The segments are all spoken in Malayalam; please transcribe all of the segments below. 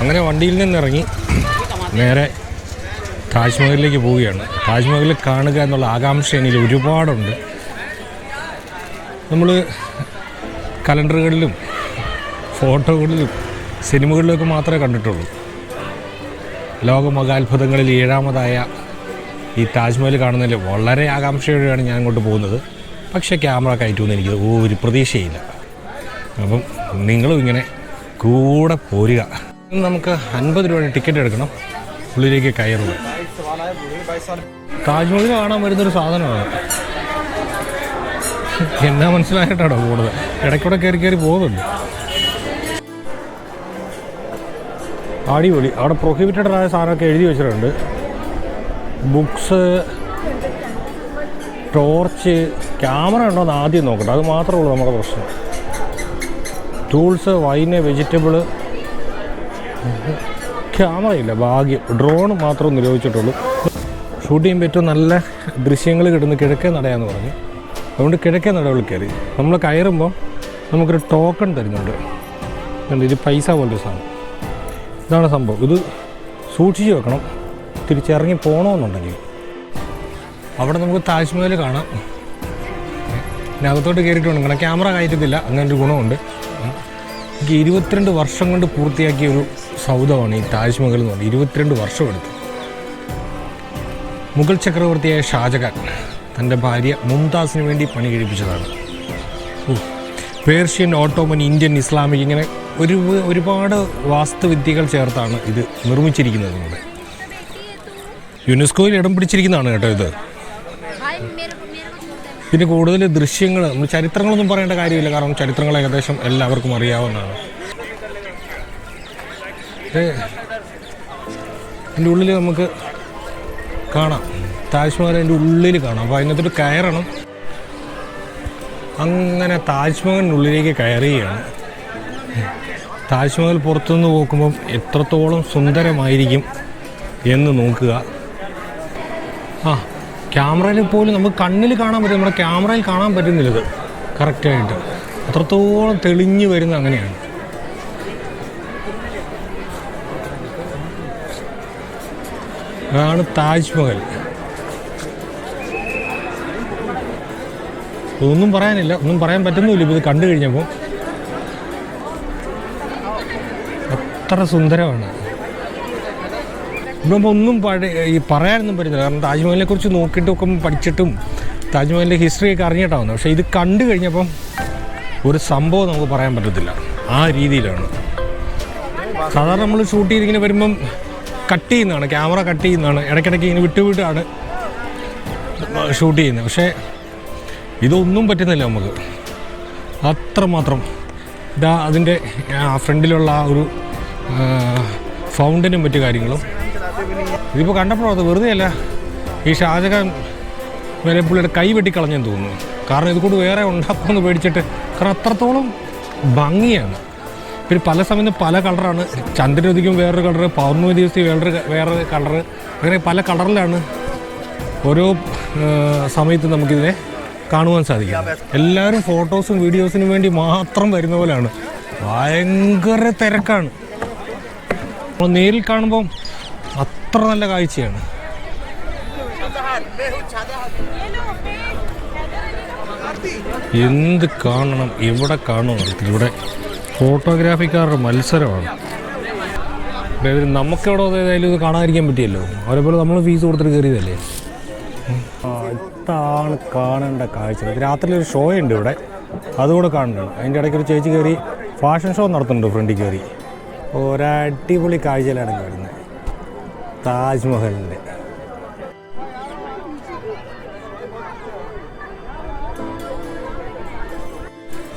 അങ്ങനെ വണ്ടിയിൽ നിന്നിറങ്ങി നേരെ താജ്മഹലിലേക്ക് പോവുകയാണ്. താജ്മഹൽ കാണുക എന്നുള്ള ആകാംക്ഷ എനിക്ക് ഒരുപാടുണ്ട്. നമ്മൾ കലണ്ടറുകളിലും ഫോട്ടോകളിലും സിനിമകളിലൊക്കെ മാത്രമേ കണ്ടിട്ടുള്ളൂ. ലോകമഹാത്ഭുതങ്ങളിൽ ഏഴാമതായ ഈ താജ്മഹൽ കാണുന്നതിൽ വളരെ ആകാംക്ഷയോടെയാണ് ഞാൻ അങ്ങോട്ട് പോകുന്നത്. പക്ഷേ ക്യാമറ കയറ്റുമെന്ന് എനിക്ക് ഒരു പ്രതീക്ഷയില്ല. അപ്പം നിങ്ങളും ഇങ്ങനെ കൂടെ പോരുക. നമുക്ക് അൻപത് രൂപയുടെ ടിക്കറ്റ് എടുക്കണം. ഉള്ളിലേക്ക് കയറുക. താജ്മഹൽ കാണാൻ വരുന്നൊരു സാധനമാണ്. എന്നാ മനസ്സിലായിട്ടാണോ കൂടുതൽ ഇടയ്ക്കൂടെ കയറി കയറി പോകുന്നുണ്ട് അടിപൊളി. അവിടെ പ്രൊഹിബിറ്റഡ് ആയ സാധനമൊക്കെ എഴുതി വെച്ചിട്ടുണ്ട്. ബുക്സ് ടോർച്ച് ക്യാമറ ഉണ്ടോ എന്ന് ആദ്യം നോക്കട്ടെ. അത് മാത്രമേ ഉള്ളൂ നമ്മുടെ പ്രശ്നം. ടൂൾസ് വൈന് വെജിറ്റബിൾ ക്യാമറ ഇല്ല ഭാഗ്യം. ഡ്രോൺ മാത്രം നിരോധിച്ചിട്ടുള്ളൂ. ഷൂട്ട് ചെയ്യാൻ പറ്റും നല്ല ദൃശ്യങ്ങൾ കിട്ടുന്ന കിഴക്കേ നടയാന്ന് പറഞ്ഞു. അതുകൊണ്ട് കിഴക്കേ നട കയറി. നമ്മൾ കയറുമ്പോൾ നമുക്കൊരു ടോക്കൺ തരുന്നുണ്ട്. കണ്ടോ, ഇത് പൈസ പോലൊരു സാധനം. ഇതാണ് സംഭവം. ഇത് സൂക്ഷിച്ച് വെക്കണം. തിരിച്ചിറങ്ങി പോകണമെന്നുണ്ടെങ്കിൽ അവിടെ നമുക്ക് താജ്മഹൽ കാണാം. പിന്നെ അകത്തോട്ട് കയറിയിട്ടുണ്ട്. ക്യാമറ കയറ്റത്തില്ല. അങ്ങനെ ഒരു ഗുണമുണ്ട്. എനിക്ക് ഇരുപത്തിരണ്ട് വർഷം കൊണ്ട് പൂർത്തിയാക്കിയ ഒരു സൗദമാണ് ഈ താജ്മഹൽ എന്ന് പറഞ്ഞത് ഇരുപത്തിരണ്ട് വർഷം എടുത്തു. മുഗൾ ചക്രവർത്തിയായ ഷാജഹാൻ തന്റെ ഭാര്യ മുംതാസിന് വേണ്ടി പണി കഴിപ്പിച്ചതാണ്. പേർഷ്യൻ ഓട്ടോമൻ ഇന്ത്യൻ ഇസ്ലാമിക് ഇങ്ങനെ ഒരു ഒരുപാട് വാസ്തുവിദ്യകൾ ചേർത്താണ് ഇത് നിർമ്മിച്ചിരിക്കുന്നത് യുനെസ്കോയിൽ ഇടം പിടിച്ചിരിക്കുന്നതാണ് കേട്ടോ ഇത്. പിന്നെ കൂടുതൽ ദൃശ്യങ്ങൾ നമ്മൾ ചരിത്രങ്ങളൊന്നും പറയേണ്ട കാര്യമില്ല. കാരണം ചരിത്രങ്ങൾ ഏകദേശം എല്ലാവർക്കും അറിയാവുന്നതാണ്. ഇതിന്റെ ഉള്ളിൽ നമുക്ക് കാണാം. താജ്മഹൽ അതിന്റെ ഉള്ളിൽ കാണാം. അപ്പോൾ അതിനകത്തോട്ട് കയറണം. അങ്ങനെ താജ്മഹലിന്റെ ഉള്ളിലേക്ക് കയറുകയാണ് താജ്മഹൽ പുറത്തുനിന്ന് നോക്കുമ്പം എത്രത്തോളം സുന്ദരമായിരിക്കും എന്ന് നോക്കുക. ആ ക്യാമറയിൽ പോലും നമുക്ക് കണ്ണിൽ കാണാൻ പറ്റും. നമ്മുടെ ക്യാമറയിൽ കാണാൻ പറ്റുന്നില്ല ഇത്. കറക്റ്റായിട്ട് അത്രത്തോളം തെളിഞ്ഞു വരുന്ന അങ്ങനെയാണ്. അതാണ് താജ്മഹൽ. ഒന്നും പറയാനില്ല. ഒന്നും പറയാൻ പറ്റുന്നുമില്ല. ഇപ്പോൾ ഇത് കണ്ടു കഴിഞ്ഞപ്പോൾ അത്ര സുന്ദരമാണ്. ഇപ്പം ഒന്നും പഴയ ഈ പറയാനൊന്നും പറ്റുന്നില്ല കാരണം താജ്മഹലിനെ കുറിച്ച് നോക്കിയിട്ടും ഒക്കെ പഠിച്ചിട്ടും താജ്മഹലിന്റെ ഹിസ്റ്ററിയൊക്കെ അറിഞ്ഞിട്ടാവുന്നു. പക്ഷേ ഇത് കണ്ടു കഴിഞ്ഞപ്പം ഒരു സംഭവം നമുക്ക് പറയാൻ പറ്റത്തില്ല. ആ രീതിയിലാണ്. സാധാരണ നമ്മൾ ഷൂട്ട് ചെയ്തിങ്ങനെ വരുമ്പം കട്ട് ചെയ്യുന്നതാണ്. ക്യാമറ കട്ട് ചെയ്യുന്നതാണ്. ഇടയ്ക്കിടയ്ക്ക് ഇങ്ങനെ വിട്ടുവിട്ടാണ് ഷൂട്ട് ചെയ്യുന്നത്. പക്ഷേ ഇതൊന്നും പറ്റുന്നില്ല നമുക്ക്. അത്രമാത്രം. ഇതാ അതിന്റെ ഫ്രണ്ടിലുള്ള ആ ഒരു ഫൗണ്ടനും മറ്റു കാര്യങ്ങളും. ഇതിപ്പോൾ കണ്ടപ്പോഴോ അത് വെറുതെ അല്ല ഈ ഷാജഹാൻ വരെ പുള്ളിയുടെ കൈ വെട്ടിക്കളഞ്ഞെന്ന് തോന്നുന്നു. കാരണം ഇത് കൂടി വേറെ ഉണ്ടാക്കുമെന്ന് പേടിച്ചിട്ട് കാരണം അത്രത്തോളം ഭംഗിയാണ്. പിന്നെ പല സമയത്തും പല കളറാണ്. ചന്ദ്രനുദിക്കും വേറൊരു കളറ് പൗർണമി ദിവസത്തിൽ വേറൊരു വേറൊരു കളറ്. അങ്ങനെ പല കളറിലാണ് ഓരോ സമയത്ത് നമുക്കിതിനെ കാണുവാൻ സാധിക്കും എല്ലാവരും ഫോട്ടോസും വീഡിയോസിനും വേണ്ടി മാത്രം വരുന്ന പോലെയാണ്. ഭയങ്കര തിരക്കാണ്. നേരിൽ കാണുമ്പം അത്ര നല്ല കാഴ്ചയാണ്. എന്ത് കാണണം? എവിടെ കാണണം. ഇവിടെ ഫോട്ടോഗ്രാഫിക്കാരുടെ മത്സരമാണ്. അതായത് നമുക്കെവിടെ ഏതായാലും ഇത് കാണാതിരിക്കാൻ പറ്റിയല്ലോ. അവരെ പോലെ നമ്മൾ ഫീസ് കൊടുത്തിട്ട് കയറിയതല്ലേ? ഇതാണ് കാണേണ്ട കാഴ്ച. രാത്രി ഒരു ഷോ ഉണ്ട് ഇവിടെ. അതുകൂടെ കാണുന്നുണ്ട് അതിന്റെ ഇടയ്ക്ക് ഒരു ചേച്ചി കയറി ഫാഷൻ ഷോ നടത്തുന്നുണ്ട് ഫ്രണ്ടിൽ കയറി. ഒരടിപൊളി കാഴ്ചയിലാണ് വരുന്നത്. താജ്മഹലിന്റെ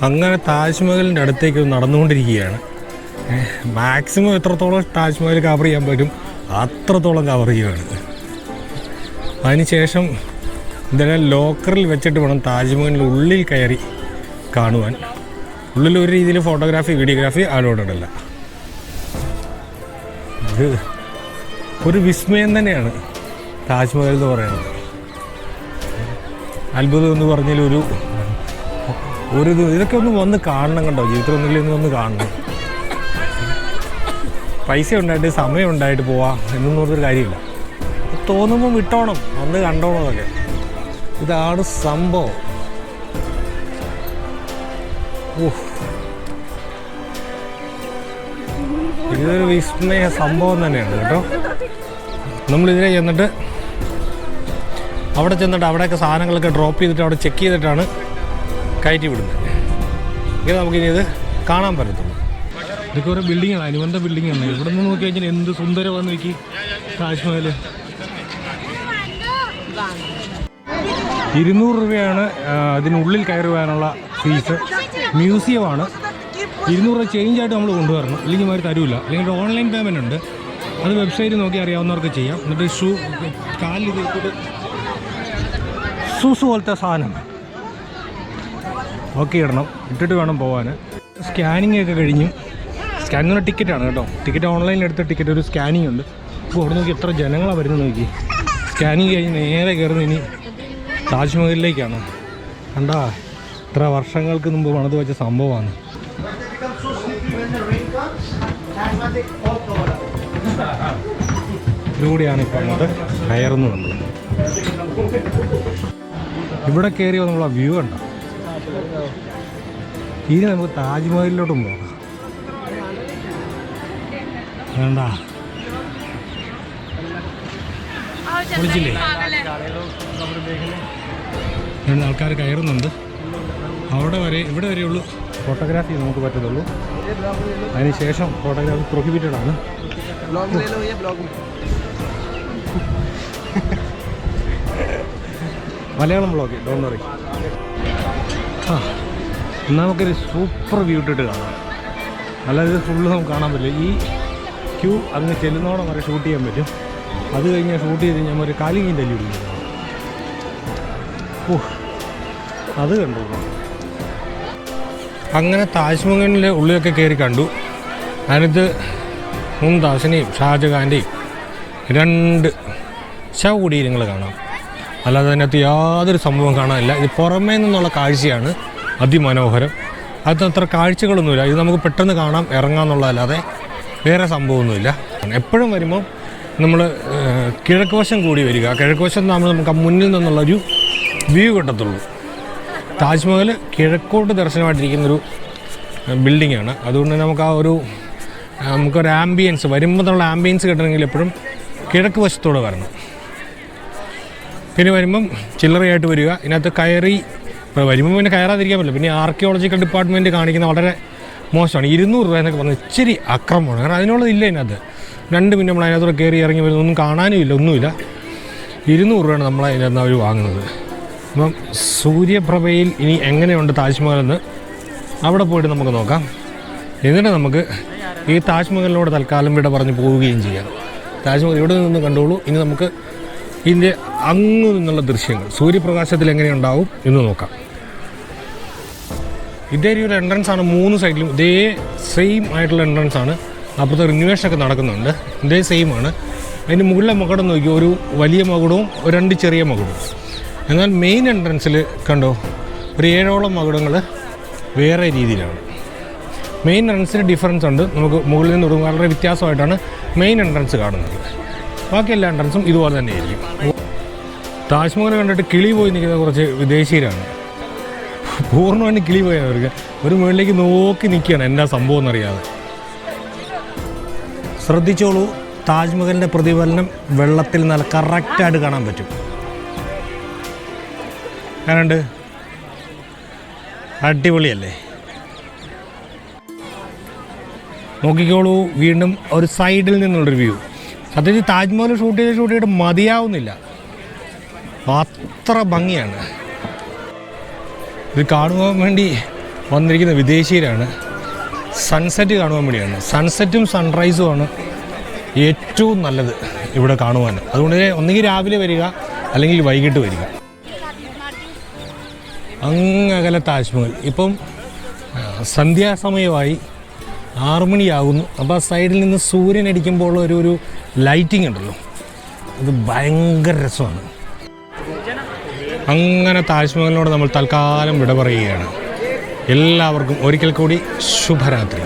അങ്ങനെ താജ്മഹലിന്റെ അടുത്തേക്ക് നടന്നുകൊണ്ടിരിക്കുകയാണ്. മാക്സിമം എത്രത്തോളം താജ്മഹൽ കവർ ചെയ്യാൻ പറ്റും അത്രത്തോളം കവർ ചെയ്യുകയാണ് അതിനുശേഷം ഇതെല്ലാം ലോക്കറിൽ വെച്ചിട്ട് വേണം താജ്മഹലിന്റെ ഉള്ളിൽ കയറി കാണുവാൻ. ഉള്ളിൽ ഒരു രീതിയിൽ ഫോട്ടോഗ്രാഫി വീഡിയോഗ്രാഫി അലോഡല്ല ഇത് ഒരു വിസ്മയം തന്നെയാണ് താജ്മഹൽ എന്ന് പറയുന്നത്. അത്ഭുതം എന്ന് പറഞ്ഞാൽ ഒരു ഒരു ഇത് ഇതൊക്കെ ഒന്ന് വന്ന് കാണണം കണ്ടോ? ജീവിതത്തിൽ ഒന്നുമില്ല ഒന്ന് വന്ന് കാണണം. പൈസ ഉണ്ടായിട്ട് സമയം ഉണ്ടായിട്ട് പോവാം എന്നൊന്നും പറഞ്ഞൊരു കാര്യമില്ല. തോന്നുമ്പോൾ വിട്ടോണം വന്ന് കണ്ടോണം അതൊക്കെ. ഇതാണ് സംഭവം. ഊഹ്. ഇതൊരു വിസ്മയ സംഭവം തന്നെയാണ് കേട്ടോ. നമ്മളിതിനെ ചെന്നിട്ട് അവിടെ ചെന്നിട്ട് അവിടെയൊക്കെ സാധനങ്ങളൊക്കെ ഡ്രോപ്പ് ചെയ്തിട്ട് അവിടെ ചെക്ക് ചെയ്തിട്ടാണ് കയറ്റി വിടുന്നത്. ഇങ്ങനെ നമുക്കിനി ഇത് കാണാൻ പറ്റത്തുള്ളൂ. ഇതൊക്കെ ഓരോ ബിൽഡിങ്ങാണ് അനുബന്ധ ബിൽഡിങ്ങാണ് ഇവിടെ നിന്ന് നോക്കി കഴിഞ്ഞാൽ എന്ത് സുന്ദരമാണെന്ന് നോക്കി താജ്മഹൽ ഇരുന്നൂറ് രൂപയാണ് അതിനുള്ളിൽ കയറുവാനുള്ള ഫീസ് മ്യൂസിയമാണ്. ഇരുന്നൂറ് രൂപ ചേഞ്ച് ആയിട്ട് നമ്മൾ കൊണ്ടുവരണം. അല്ലെങ്കിൽ അവർ തരൂല. അല്ലെങ്കിൽ ഓൺലൈൻ പേയ്മെന്റ് ഉണ്ട്. അത് വെബ്സൈറ്റ് നോക്കി അറിയാവുന്നവർക്ക് ചെയ്യാം. എന്നിട്ട് ഷൂ കാലിൽ ഷൂസ് പോലത്തെ സാധനം. ഓക്കെ ഇടണം. ഇട്ടിട്ട് വേണം പോകാൻ സ്കാനിങ് ഒക്കെ കഴിഞ്ഞു. സ്കാനിങ് ടിക്കറ്റാണ് കേട്ടോ. ടിക്കറ്റ് ഓൺലൈനിൽ എടുത്ത ടിക്കറ്റ് ഒരു സ്കാനിങ് ഉണ്ട്. അപ്പോൾ അവിടെ നോക്കി എത്ര ജനങ്ങളാണ് വരുന്നത് നോക്കി. സ്കാനിങ് കഴിഞ്ഞ് നേരെ കയറുന്ന ഇനി താജ്മഹലിലേക്കാണ്. കണ്ടാ? ഇത്ര വർഷങ്ങൾക്ക് മുമ്പ് പണിത് വെച്ച സംഭവമാണ്. ഇതിലൂടെയാണ് ഇപ്പോൾ അങ്ങോട്ട് കയറുന്നത് നമ്മൾ ഇവിടെ കയറിയോ നമ്മൾ ആ വ്യൂ കണ്ടോ ഇനി നമുക്ക് താജ്മഹലിലോട്ടും പോകാം. വേണ്ട. രണ്ട് ആൾക്കാർ കയറുന്നുണ്ട്. അവിടെ വരെ ഇവിടെ വരെയുള്ളൂ. ഫോട്ടോഗ്രാഫി നമുക്ക് പറ്റത്തുള്ളൂ. അതിനുശേഷം ഫോട്ടോഗ്രാഫി പ്രൊഹിബിറ്റഡ് ആണ്. മലയാളം ബ്ലോഗ് ഡോൺ വറി നമുക്കൊരു സൂപ്പർ വ്യൂ ഇട്ടിട്ട് കാണാം. അല്ലാതെ ഫുള്ള് നമുക്ക് കാണാൻ പറ്റില്ല. ഈ ക്യൂ അങ്ങ് ചെല്ലുന്നോടെ വരെ ഷൂട്ട് ചെയ്യാൻ പറ്റും. അത് കഴിഞ്ഞാൽ ഷൂട്ട് ചെയ്ത് കഴിഞ്ഞാൽ ഒരു കാലിങ്ങി തല്ലി പിടിക്കും. ഓ അത് കണ്ടു. അങ്ങനെ താജ്മഹലിന്റെ ഉള്ളിലൊക്കെ കയറി കണ്ടു. അതിനകത്ത് മുംതാസിനെയും ഷാജഹാന്റെയും രണ്ട് ശവകുടീരങ്ങൾ കാണാം. അല്ലാതെ അതിനകത്ത് യാതൊരു സംഭവം കാണാനില്ല. ഇത് പുറമേ നിന്നുള്ള കാഴ്ചയാണ് അതിമനോഹരം. അതിന് അത്ര കാഴ്ചകളൊന്നുമില്ല. ഇത് നമുക്ക് പെട്ടെന്ന് കാണാം ഇറങ്ങാമെന്നുള്ളതല്ലാതെ വേറെ സംഭവമൊന്നുമില്ല. എപ്പോഴും വരുമ്പോൾ നമ്മൾ കിഴക്കുവശം കൂടി വരിക. കിഴക്കുവശം നമ്മൾ നമുക്ക് മുന്നിൽ നിന്നുള്ളൊരു വ്യൂ കിട്ടത്തുള്ളൂ. താജ്മഹൽ കിഴക്കോട്ട് ദർശനമായിട്ടിരിക്കുന്നൊരു ബിൽഡിംഗ് ആണ് അതുകൊണ്ട് നമുക്ക് ആ ഒരു നമുക്കൊരു ആംബിയൻസ് വരുമ്പോൾ നമ്മൾ ആംബിയൻസ് കിട്ടണമെങ്കിൽ എപ്പോഴും കിഴക്ക് വശത്തോടെ വരണം. പിന്നെ വരുമ്പം ചില്ലറയായിട്ട് വരിക. ഇതിനകത്ത് കയറി ഇപ്പോൾ വരുമ്പോൾ പിന്നെ കയറാതിരിക്കാൻ പറ്റില്ല. പിന്നെ ആർക്കിയോളജിക്കൽ ഡിപ്പാർട്ട്മെന്റ് കാണിക്കുന്ന വളരെ മോശമാണ്. ഇരുന്നൂറ് രൂപ എന്നൊക്കെ പറഞ്ഞാൽ ഇച്ചിരി അക്രമമാണ്. കാരണം അതിനുള്ളതില്ല ഇതിനകത്ത്. രണ്ട് മിനിറ്റ് നമ്മൾ അതിനകത്തോടെ കയറി ഇറങ്ങി വരുന്നൊന്നും കാണാനും ഇല്ല ഒന്നുമില്ല. ഇരുന്നൂറ് രൂപയാണ് നമ്മൾ അതിനകത്ത് അവർ വാങ്ങുന്നത്. അപ്പം സൂര്യപ്രഭയിൽ ഇനി എങ്ങനെയുണ്ട് താജ്മഹൽ എന്ന് അവിടെ പോയിട്ട് നമുക്ക് നോക്കാം. എന്നിട്ട് നമുക്ക് ഈ താജ്മഹലിനോട് തൽക്കാലം ഇവിടെ പറഞ്ഞ് പോവുകയും ചെയ്യാം. താജ്മഹൽ ഇവിടെ നിന്ന് കണ്ടോളൂ? ഇനി നമുക്ക് ഇതിന്റെ അങ്ങു നിന്നുള്ള ദൃശ്യങ്ങൾ സൂര്യപ്രകാശത്തിൽ എങ്ങനെയുണ്ടാവും എന്ന് നോക്കാം. ഇതേ ഒരു എൻട്രൻസ് ആണ് മൂന്ന് സൈഡിലും ഇതേ സെയിം ആയിട്ടുള്ള എൻട്രൻസ് ആണ് അപ്പുറത്തെ റിന്യൂവേഷൻ ഒക്കെ നടക്കുന്നുണ്ട്. ഇതേ സെയിം ആണ്. അതിന്റെ മുകളിലെ മകുടം നോക്കി ഒരു വലിയ മകുടവും രണ്ട് ചെറിയ മകുടവും. എന്നാൽ മെയിൻ എൻട്രൻസിൽ കണ്ടോ ഒരു ഏഴോളം മകുടങ്ങൾ വേറെ രീതിയിലാണ്. മെയിൻ എൻട്രൻസിന് ഡിഫറൻസ് ഉണ്ട്. നമുക്ക് മുകളിൽ നിന്ന് തുടങ്ങും വളരെ വ്യത്യാസമായിട്ടാണ് മെയിൻ എൻട്രൻസ് കാണുന്നത്. ബാക്കി എല്ലാ എൻട്രൻസും ഇതുപോലെ തന്നെ ആയിരിക്കും. താജ്മഹൽ കണ്ടിട്ട് കിളി പോയി നിൽക്കുന്ന കുറച്ച് വിദേശീയരാണ് പൂർണമായിട്ട് കിളി പോയി അവർക്ക്. ഒരു മുകളിലേക്ക് നോക്കി നിൽക്കുകയാണ് എന്താ സംഭവം എന്നറിയാതെ. ശ്രദ്ധിച്ചോളൂ താജ്മഹലിന്റെ പ്രതിഫലനം വെള്ളത്തിൽ നല്ല കറക്റ്റായിട്ട് കാണാൻ പറ്റും. കാണണ്ട് അടിപൊളിയല്ലേ? നോക്കിക്കോളൂ വീണ്ടും ഒരു സൈഡിൽ നിന്നുള്ളൊരു വ്യൂ. സത്യത്തിൽ താജ്മഹൽ ഷൂട്ട് ചെയ്ത് ഷൂട്ട് ചെയ്തിട്ട് മതിയാവുന്നില്ല. അത്ര ഭംഗിയാണ്. ഇത് കാണുവാൻ വേണ്ടി വന്നിരിക്കുന്ന വിദേശീയരാണ്. സൺസെറ്റ് കാണുവാൻ വേണ്ടിയാണ്. സൺസെറ്റും സൺറൈസുമാണ് ഏറ്റവും നല്ലത് ഇവിടെ കാണുവാൻ. അതുകൊണ്ട് ഒന്നുകിൽ രാവിലെ വരിക അല്ലെങ്കിൽ വൈകിട്ട് വരിക. അങ്ങകലെ താജ്മഹൽ. ഇപ്പം സന്ധ്യാസമയമായി ആറു മണിയാകുന്നു അപ്പോൾ ആ സൈഡിൽ നിന്ന് സൂര്യൻ അടിക്കുമ്പോൾ ഒരു ഒരു ലൈറ്റിംഗ് ഉണ്ടല്ലോ. അത് ഭയങ്കര രസമാണ്. അങ്ങനെ താജ്മഹലിനോട് നമ്മൾ തൽക്കാലം വിട പറയുകയാണ്. എല്ലാവർക്കും ഒരിക്കൽ കൂടി ശുഭരാത്രി.